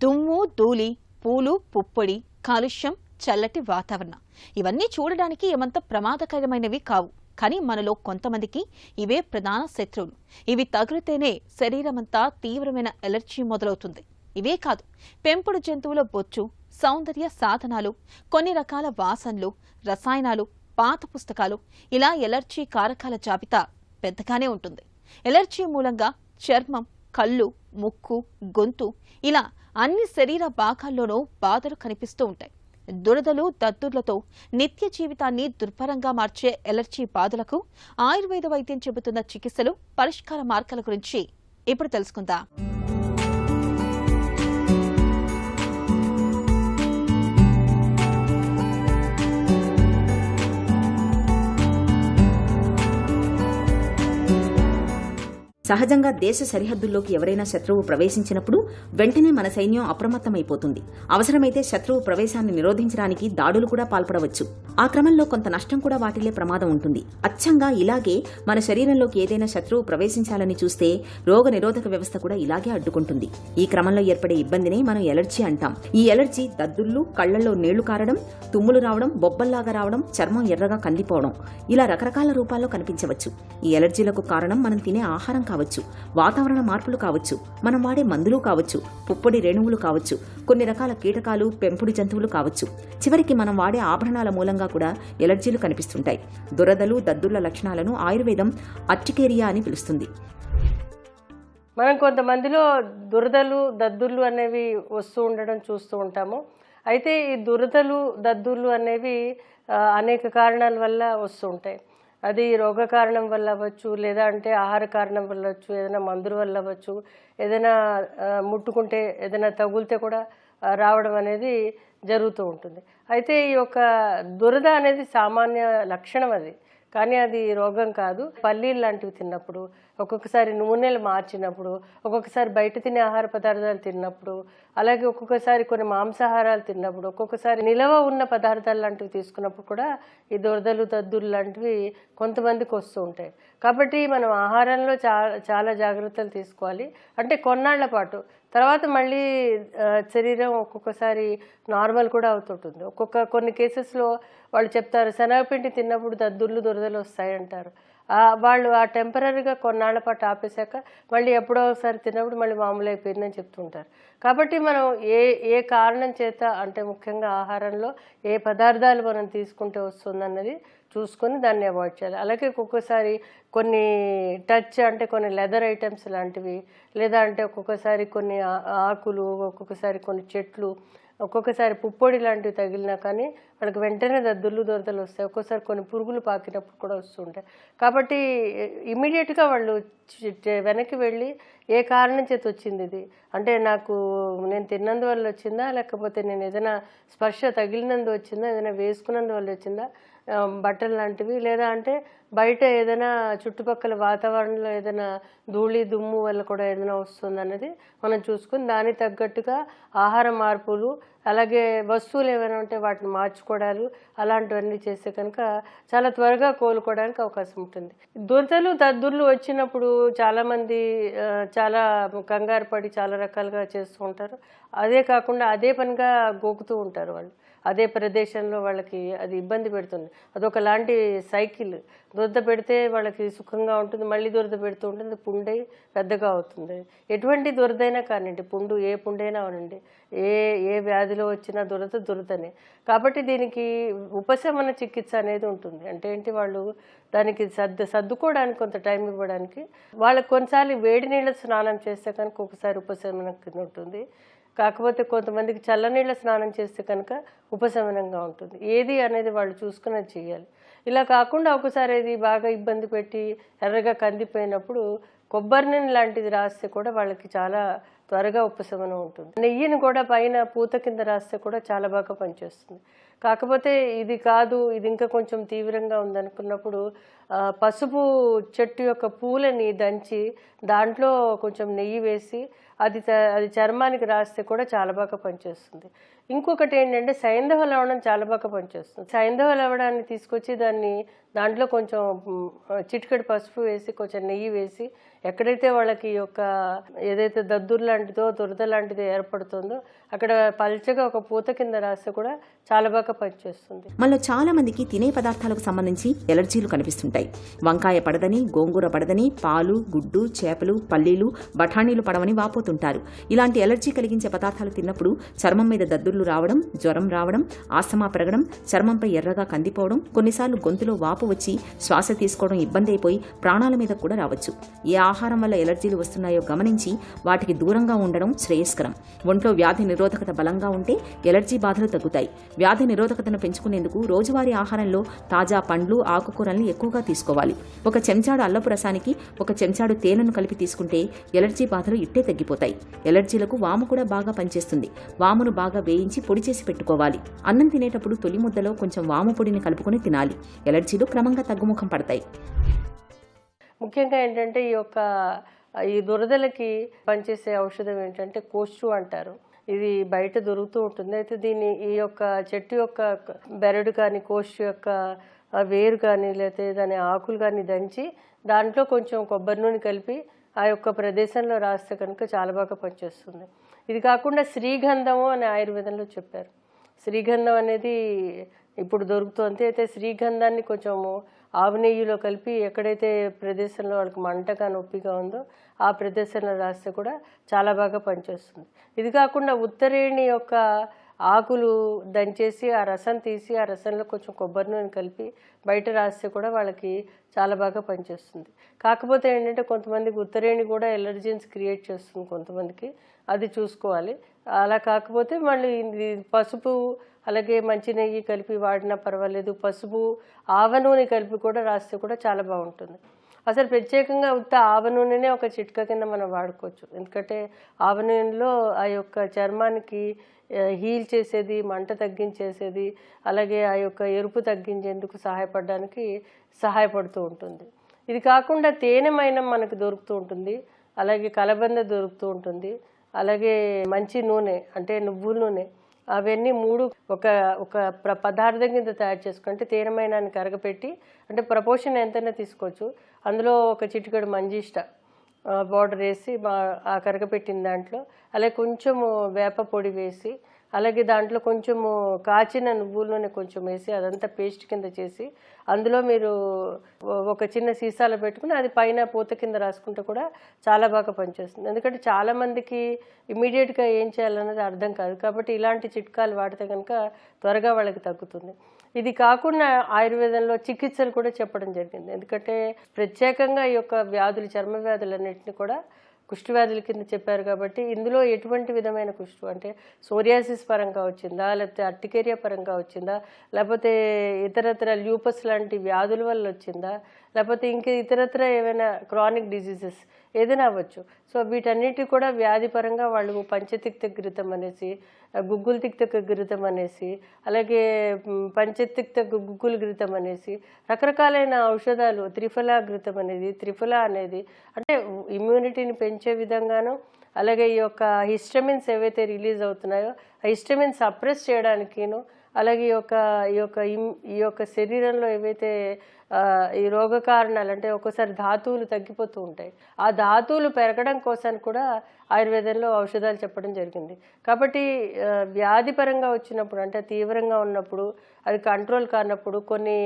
దుమ్ము ధూళి పూలు పుప్పొడి కాలుష్యం చల్లటి వాతావరణం. ఇవన్నీ చూడడానికి ఏమంత ప్రమాదకరమైనవి కావు. కానీ మనలో కొంతమందికి ఇవే ప్రధాన శత్రువులు. ఇవి తగిలితేనే శరీరమంతా తీవ్రమైన ఎలర్జీ మొదలవుతుంది. ఇవే కాదు పెంపుడు జంతువుల బొచ్చు సౌందర్య సాధనాలు కొన్ని రకాల వాసనలు రసాయనాలు పాత పుస్తకాలు ఇలా ఎలర్జీ కారకాల జాబితా పెద్దగానే ఉంటుంది. ఎలర్జీ మూలంగా చర్మం కళ్ళు ముక్కు గొంతు ఇలా అన్ని శరీర భాగాల్లోనూ బాధలు కనిపిస్తూ ఉంటాయి. దురదలు దద్దుర్లతో నిత్య జీవితాన్ని దుర్భరంగా మార్చే ఎలర్జీ బాధలకు ఆయుర్వేద వైద్యం చెబుతున్న చికిత్సలు పరిష్కార మార్గాల గురించి ఇప్పుడు తెలుసుకుందాం. సహజంగా దేశ సరిహద్దుల్లోకి ఎవరైనా శత్రువు ప్రవేశించినప్పుడు వెంటనే మన సైన్యం అప్రమత్తమైపోతుంది. అవసరమైతే శత్రువు ప్రవేశాన్ని నిరోధించడానికి దాడులు కూడా పాల్పడవచ్చు. ఆ క్రమంలో కొంత నష్టం కూడా వాటిల్లే ప్రమాదం ఉంటుంది. అచ్చంగా ఇలాగే మన శరీరంలోకి ఏదైనా శత్రువు ప్రవేశించాలని చూస్తే రోగ నిరోధక వ్యవస్థ కూడా ఇలాగే అడ్డుకుంటుంది. ఈ క్రమంలో ఏర్పడే ఇబ్బందినే మనం ఎలర్జీ అంటాం. ఈ ఎలర్జీ దద్దుళ్ళు కళ్ళలో నీళ్ళు కారడం తుమ్ములు రావడం బొబ్బల్లాగా రావడం చర్మం ఎర్రగా కందిపోవడం ఇలా రకరకాల రూపాల్లో కనిపించవచ్చు. ఈ ఎలర్జీలకు కారణం మనం తినే ఆహారం కావచ్చు వాతావరణ మార్పులు కావచ్చు మనం వాడే మందులు కావచ్చు పుప్పొడి రేణువులు కావచ్చు కొన్ని రకాల కీటకాలు పెంపుడు జంతువులు కావచ్చు. చివరికి మనం వాడే ఆభరణాల మూలంగా కూడా ఎలర్జీలు కనిపిస్తుంటాయి. దురదలు దద్దుర్ల లక్షణాలను ఆయుర్వేదం అర్టికేరియా అని పిలుస్తుంది. మనం కొంతమందిలో దురదలు దద్దుర్లు అనేవి వస్తూ ఉండడం చూస్తూ ఉంటాము. అయితే ఈ దురదలు దద్దుర్లు అనేవి అనేక కారణాల వల్ల వస్తూ ఉంటాయి. అది రోగ కారణం వల్ల అవ్వచ్చు లేదా అంటే ఆహార కారణం వల్ల అవ్వచ్చు ఏదైనా మందుల వల్ల అవ్వచ్చు ఏదైనా ముట్టుకుంటే ఏదైనా తగులితే కూడా రావడం అనేది జరుగుతూ ఉంటుంది. అయితే ఈ యొక్క దురద అనేది సామాన్య లక్షణం అది. కానీ అది రోగం కాదు. పల్లీలు లాంటివి తిన్నప్పుడు ఒక్కొక్కసారి నూనెలు మార్చినప్పుడు ఒక్కొక్కసారి బయట తినే ఆహార పదార్థాలు తిన్నప్పుడు అలాగే ఒక్కొక్కసారి కొన్ని మాంసాహారాలు తిన్నప్పుడు ఒక్కొక్కసారి నిలవ ఉన్న పదార్థాలు లాంటివి తీసుకున్నప్పుడు కూడా ఈ దురదలు దద్దులు లాంటివి కొంతమందికి వస్తూ ఉంటాయి. కాబట్టి మనం ఆహారంలో చాలా చాలా జాగ్రత్తలు తీసుకోవాలి. అంటే కొన్నాళ్ళ పాటు. తర్వాత మళ్ళీ శరీరం ఒక్కొక్కసారి నార్మల్ కూడా అవుతుంటుంది. ఒక్కొక్క కొన్ని కేసెస్లో వాళ్ళు చెప్తారు శనగపిండి తిన్నప్పుడు దద్దుర్లు దురదలు వస్తాయి అంటారు. వాళ్ళు ఆ టెంపరీగా కొన్నాళ్ళ పాటు ఆపేశాక మళ్ళీ ఎప్పుడో ఒకసారి తిన్నప్పుడు మళ్ళీ మామూలు అయిపోయిందని చెప్తుంటారు. కాబట్టి మనం ఏ ఏ కారణం చేత అంటే ముఖ్యంగా ఆహారంలో ఏ పదార్థాలు మనం తీసుకుంటే వస్తుందన్నది చూసుకొని దాన్ని అవాయిడ్ చేయాలి. అలాగే ఒక్కొక్కసారి కొన్ని టచ్ అంటే కొన్ని లెదర్ ఐటమ్స్ లాంటివి లేదా అంటే ఒక్కొక్కసారి కొన్ని ఆకులు ఒక్కొక్కసారి కొన్ని చెట్లు ఒక్కొక్కసారి పుప్పొడి లాంటివి తగిలినా కానీ వాళ్ళకి వెంటనే దద్దుర్లు దొరదలు వస్తాయి. ఒక్కోసారి కొన్ని పురుగులు పాకినప్పుడు కూడా వస్తుంటాయి కాబట్టి ఇమీడియట్గా వాళ్ళు వెనక్కి వెళ్ళి ఏ కారణం చేతి వచ్చింది ఇది? అంటే నాకు నేను తిన్నందువల్ల వచ్చిందా? లేకపోతే నేను ఏదైనా స్పర్శ తగిలినందు వచ్చిందా? ఏదైనా వేసుకున్నందువల్ల వచ్చిందా? బట్టలు లాంటివి? లేదా అంటే బయట ఏదైనా చుట్టుపక్కల వాతావరణంలో ఏదైనా ధూళి దుమ్ము వల్ల కూడా ఏదైనా వస్తుందన్నది మనం చూసుకుని దానికి తగ్గట్టుగా ఆహార మార్పులు అలాగే వస్తువులు ఏమైనా ఉంటే వాటిని మార్చుకోవడాలు అలాంటివన్నీ చేస్తే కనుక చాలా త్వరగా కోలుకోవడానికి అవకాశం ఉంటుంది. దురదలు దద్దుర్లు వచ్చినప్పుడు చాలామంది చాలా కంగారు పడి చాలా రకాలుగా చేస్తూ ఉంటారు. అదే కాకుండా అదే పనిగా గోకుతూ ఉంటారు వాళ్ళు. అదే ప్రదేశంలో వాళ్ళకి అది ఇబ్బంది పెడుతుంది. అదొకలాంటి సైకిల్. దురద పెడితే వాళ్ళకి సుఖంగా ఉంటుంది మళ్ళీ దురద పెడుతూ ఉంటుంది పుండై పెద్దగా అవుతుంది. ఎటువంటి దురదైనా కానివ్వండి పుండు ఏ పుండైనా అవనండి ఏ ఏ వ్యాధిలో వచ్చినా దురద దురదనే. కాబట్టి దీనికి ఉపశమన చికిత్స అనేది ఉంటుంది. అంటే ఏంటి వాళ్ళు దానికి సర్దు సర్దుకోవడానికి కొంత టైం ఇవ్వడానికి వాళ్ళకి కొన్నిసార్లు వేడి నీళ్ళ స్నానం చేస్తే కనుక ఒకసారి ఉపశమనం కింద ఉంటుంది. కాకపోతే కొంతమందికి చల్లనీళ్ళ స్నానం చేస్తే కనుక ఉపశమనంగా ఉంటుంది. ఏది అనేది వాళ్ళు చూసుకుని చేయాలి. ఇలా కాకుండా ఒకసారి అది బాగా ఇబ్బంది పెట్టి ఎర్రగా కందిపోయినప్పుడు కొబ్బరి లాంటిది రాస్తే కూడా వాళ్ళకి చాలా త్వరగా ఉపశమనం ఉంటుంది. నెయ్యిని కూడా పైన పూత కింద రాస్తే కూడా చాలా బాగా పనిచేస్తుంది. కాకపోతే ఇది కాదు ఇది ఇంకా కొంచెం తీవ్రంగా ఉందనుకున్నప్పుడు పసుపు చెట్టు యొక్క పూలని దంచి దాంట్లో కొంచెం నెయ్యి వేసి అది చ- అది చర్మానికి రాస్తే కూడా చాలా బాగా పనిచేస్తుంది. ఇంకొకటి ఏంటంటే సైంధవ లవణం చాలా బాగా పనిచేస్తుంది. సైంధవ లవణాన్ని తీసుకొచ్చి దాన్ని దాంట్లో కొంచెం మ్, చిటికెడు పసుపు వేసి కొంచెం నెయ్యి వేసి ఎక్కడైతే వాళ్ళకి యొక్క ఏదైతే దద్దురు లాంటిదో దురద లాంటిదో ఏర్పడుతుందో అక్కడ పల్చగా ఒక పూత కింద రాస్తే కూడా చాలా బాగా పనిచేస్తుంది. మనలో చాలా మందికి తినే పదార్థాలకు సంబంధించి ఎలర్జీలు కనిపిస్తుంటాయి. వంకాయ పడదని గోంగూర పడదని పాలు గుడ్డు చేపలు పల్లీలు బఠానీలు పడవని వాపోతుంటారు ఇలాంటి ఎలర్జీ కలిగించే పదార్థాలు తిన్నప్పుడు చర్మం మీద దద్దుర్లు రావడం జ్వరం రావడం ఆస్తమా పెరగడం చర్మంపై ఎర్రగా కందిపోవడం కొన్నిసార్లు గొంతులో వాపు వచ్చి శ్వాస తీసుకోవడం ఇబ్బంది అయిపోయి ప్రాణాల మీద కూడా రావచ్చు. ఏ ఆహారం వల్ల ఎలర్జీలు వస్తున్నాయో గమనించి వాటికి దూరంగా ఉండడం శ్రేయస్కరం. ఒంట్లో వ్యాధి నిరోధకత బలంగా ఉంటే ఎలర్జీ బాధలు తగ్గుతాయి. వ్యాధి నిరోధకతను పెంచుకునేందుకు రోజువారీ ఆహారంలో తాజా పండ్లు ఆకుకూరల్ని ఎక్కువగా తీసుకోవాలి. ఒక చెంచాడు అల్లపు రసానికి ఒక చెంచాడు తేనెను కలిపి తీసుకుంటే ఎలర్జీ బాధలు ఇట్టే తగ్గిపోతాయి. ఎలర్జీలకు వాము కూడా బాగా పనిచేస్తుంది. వామును బాగా వేయించి పొడి చేసి పెట్టుకోవాలి. అన్నం తినేటప్పుడు తొలి ముద్దలో కొంచెం వాము పొడిని కలుపుకొని తినాలి. ఎలర్జీలు క్రమంగా తగ్గుముఖం పడతాయి. ముఖ్యంగా ఏంటంటే ఈ యొక్క ఈ దురదలకి పనిచేసే ఔషధం ఏంటంటే కోషు అంటారు. ఇది బయట దొరుకుతూ ఉంటుంది. అయితే దీన్ని ఈ యొక్క చెట్టు యొక్క బెరడు కానీ కోషు యొక్క వేరు కానీ లేకపోతే దాని ఆకులు కానీ దంచి దాంట్లో కొంచెం కొబ్బరి నూనె కలిపి ఆ యొక్క ప్రదేశంలో రాస్తే కనుక చాలా బాగా పనిచేస్తుంది. ఇది కాకుండా శ్రీగంధము అని ఆయుర్వేదంలో చెప్పారు. శ్రీగంధం అనేది ఇప్పుడు దొరుకుతుంది. అయితే శ్రీగంధాన్ని కొంచెము ఆవు నెయ్యిలో కలిపి ఎక్కడైతే ప్రదేశంలో వాళ్ళకి మంటగా నొప్పిగా ఉందో ఆ ప్రదేశంలో రాస్తే కూడా చాలా బాగా పనిచేస్తుంది. ఇది కాకుండా ఉత్తరేణి యొక్క ఆకులు దంచేసి ఆ రసం తీసి ఆ రసంలో కొంచెం కొబ్బరి నూనె కలిపి బయట రాస్తే కూడా వాళ్ళకి చాలా బాగా పనిచేస్తుంది. కాకపోతే ఏంటంటే కొంతమందికి ఉత్తరేణి కూడా ఎలర్జీన్స్ క్రియేట్ చేస్తుంది కొంతమందికి. అది చూసుకోవాలి. అలా కాకపోతే మళ్ళీ పసుపు అలాగే మంచి నెయ్యి కలిపి వాడినా పర్వాలేదు. పసుపు ఆవ నూనె కలిపి కూడా రాస్తే కూడా చాలా బాగుంటుంది. అసలు ప్రత్యేకంగా ఉత్త ఆవ నూనెనే ఒక చిట్కా కింద మనం వాడుకోవచ్చు. ఎందుకంటే ఆవ నూనెలో ఆ యొక్క చర్మానికి హీల్ చేసేది మంట తగ్గించేసేది అలాగే ఆ యొక్క ఎరుపు తగ్గించేందుకు సహాయపడడానికి సహాయపడుతూ ఉంటుంది. ఇది కాకుండా తేనె మైనం మనకు దొరుకుతూ ఉంటుంది. అలాగే కలబంద దొరుకుతూ ఉంటుంది. అలాగే మంచి నూనె అంటే నువ్వుల నూనె అవన్నీ మూడు ఒక ఒక పదార్థం కింద తయారు చేసుకుంటే తీరమైన కరగపెట్టి అంటే ప్రపోర్షన్ ఎంతైనా తీసుకోవచ్చు. అందులో ఒక చిటికడు మంజిష్ట బార్డర్ వేసి మా ఆ కరగపెట్టిన దాంట్లో అలాగే కొంచెము వేప పొడి వేసి అలాగే దాంట్లో కొంచెము కాచిన నువ్వుల నూనె కొంచెం వేసి అదంతా పేస్ట్ కింద చేసి అందులో మీరు ఒక చిన్న సీసాలో పెట్టుకుని అది పైన పూత కింద రాసుకుంటే కూడా చాలా బాగా పనిచేస్తుంది. ఎందుకంటే చాలామందికి ఇమీడియట్గా ఏం చేయాలన్నది అర్థం కాదు. కాబట్టి ఇలాంటి చిట్కాలు వాడితే కనుక త్వరగా వాళ్ళకి తగ్గుతుంది. ఇది కాకుండా ఆయుర్వేదంలో చికిత్సలు కూడా చెప్పడం జరిగింది. ఎందుకంటే ప్రత్యేకంగా ఈ యొక్క వ్యాధులు చర్మ వ్యాధులన్నింటినీ కూడా కుష్టి వ్యాధుల కింద చెప్పారు కాబట్టి ఇందులో ఎటువంటి విధమైన కుష్టు అంటే సోరియాసిస్ పరంగా వచ్చిందా లేకపోతే అర్టికేరియా పరంగా వచ్చిందా లేకపోతే ఇతరతర ల్యూపస్ లాంటి వ్యాధుల వల్ల వచ్చిందా? లేకపోతే ఇంకా ఇతరత్ర ఏమైనా క్రానిక్ డిజీజెస్ ఏదైనా అవ్వచ్చు. సో వీటన్నిటి కూడా వ్యాధిపరంగా వాళ్ళు పంచతిక్త ఘృతం అనేసి ఆ, గుగ్గులు గ్రితం అనేసి అలాగే పంచతిక్త గు- గుగ్గులు అనేసి రకరకాలైన ఔషధాలు త్రిఫలా గ్రితం అనేది త్రిఫలా అనేది అంటే ఇమ్యూనిటీని పెంచే విధంగాను అలాగే ఈ యొక్క హిస్టమిన్స్ ఏవైతే రిలీజ్ అవుతున్నాయో ఆ హిస్టమిన్స్ సప్రెస్ చేయడానికిను అలాగే ఈ యొక్క ఈ యొక్క ఈ యొక్క శరీరంలో ఏవైతే ఈ రోగ కారణాలు అంటే ఒక్కోసారి ధాతువులు తగ్గిపోతూ ఉంటాయి. ఆ ధాతువులు పెరగడం కోసం కూడా ఆయుర్వేదంలో ఔషధాలు చెప్పడం జరిగింది. కాబట్టి వ్యాధి పరంగా వచ్చినప్పుడు అంటే తీవ్రంగా ఉన్నప్పుడు అది కంట్రోల్ కానప్పుడు కొన్ని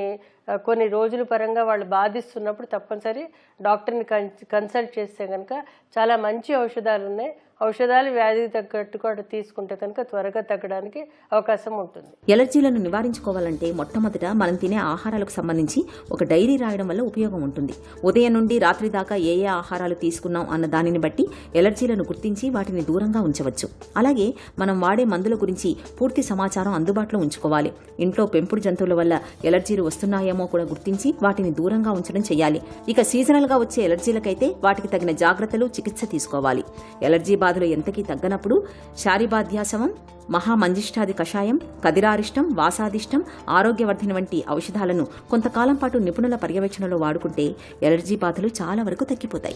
కొన్ని రోజుల పరంగా వాళ్ళు బాధిస్తున్నప్పుడు తప్పనిసరి డాక్టర్ని కన్ కన్సల్ట్ చేస్తే కనుక చాలా మంచి ఔషధాలు ఉన్నాయి ఔషధాలు వ్యాధికి తగ్గట్టు కూడా తీసుకుంటే కనుక త్వరగా తగ్గడానికి అవకాశం ఉంటుంది. ఎలర్జీలను నివారించుకోవాలంటే మొట్టమొదట మనం తినే ఆహారాలకు సంబంధించి ఒక డైరీ రాయడం వల్ల ఉపయోగం ఉంటుంది. ఉదయం నుండి రాత్రి దాకా ఏ ఏ ఆహారాలు తీసుకున్నాం అన్న దానిని బట్టి ఎలర్జీలను గుర్తించి వాటిని దూరంగా ఉంచవచ్చు. అలాగే మనం వాడే మందుల గురించి పూర్తి సమాచారం అందుబాటులో ఉంచుకోవాలి. ఇంట్లో పెంపుడు జంతువుల వల్ల ఎలర్జీలు వస్తున్నాయేమో కూడా గుర్తించి వాటిని దూరంగా ఉంచడం చేయాలి. ఇక సీజనల్గా వచ్చే ఎలర్జీలకైతే వాటికి తగిన జాగ్రత్తలు చికిత్స తీసుకోవాలి. ఎలర్జీ బాధలు ఎంతకీ తగ్గనప్పుడు శారీబాధ్యాసవం మహామంజిష్టాది కషాయం కదిరారిష్టం వాసాదిష్టం ఆరోగ్యవర్ధన వంటి ఔషధాలను కొంతకాలం పాటు నిపుణుల పర్యవేక్షణలో వాడుకుంటే ఎలర్జీ బాధలు చాలా వరకు తగ్గిపోతాయి.